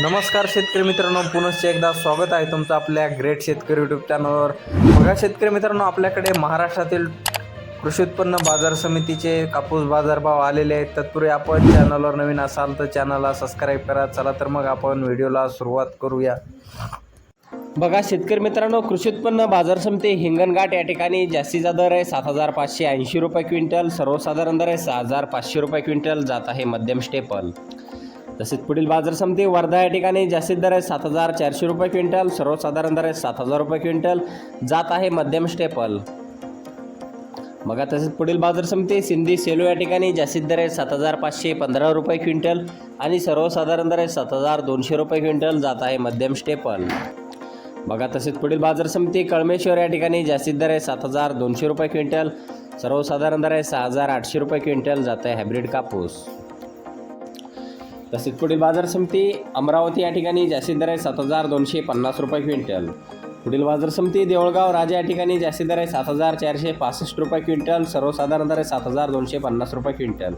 नमस्कार शेतकरी मित्रांनो पुनश्च एकदा स्वागत आहे तुमचं आपल्या ग्रेट शेतकरी यूट्यूब चॅनलवर बघा शेतकरी मित्रांनो आपल्याकडे महाराष्ट्रातील कृषी उत्पन्न बाजार समितीचे कापूस बाजारभाव आलेले आहेत. तत्पूर्वी आपण चॅनलवर नवीन असाल तर चॅनलला सबस्क्राईब करा. चला तर मग आपण व्हिडिओला सुरुवात करूया. बघा शेतकरी मित्रांनो कृषी उत्पन्न बाजार समिती हिंगणघाट या ठिकाणी जास्तीचा दर आहे सात हजार पाचशे ऐंशी रुपये क्विंटल सर्वसाधारण दर आहे सहा हजार पाचशे रुपये क्विंटल जात आहे मध्यम स्टेपल. तसेच पुढील बाजार समिती वर्धा या ठिकाणी जास्तीत दर आहे सात हजार चारशे रुपये क्विंटल सर्वसाधारण दर आहे सात हजार रुपये क्विंटल. जात आहे मध्यम स्टेपल. बघा तसेच पुढील बाजार समिती सिंधी सेलू या ठिकाणी जास्तीत दर आहे सात हजार पाचशे पंधरा रुपये क्विंटल आणि सर्वसाधारण दर आहे सात हजार दोनशे रुपये क्विंटल. जात आहे मध्यम स्टेपल. बघा तसेच पुढील बाजार समिती कळमेश्वर या ठिकाणी जास्तीत दर आहे सात हजार दोनशे रुपये क्विंटल सर्वसाधारण दर आहे सहा हजार आठशे रुपये क्विंटल. जात आहे हायब्रिड कापूस. तसेच पुढील बाजार समिती अमरावती या ठिकाणी जास्तीत दर आहे सात हजार दोनशे पन्नास रुपये क्विंटल. पुढील बाजार समिती देवळगाव राजा या ठिकाणी जास्तीत दर आहे सात हजार चारशे पासष्ट रुपये क्विंटल सर्वसाधारण दर आहे सात हजार दोनशे पन्नास रुपये क्विंटल.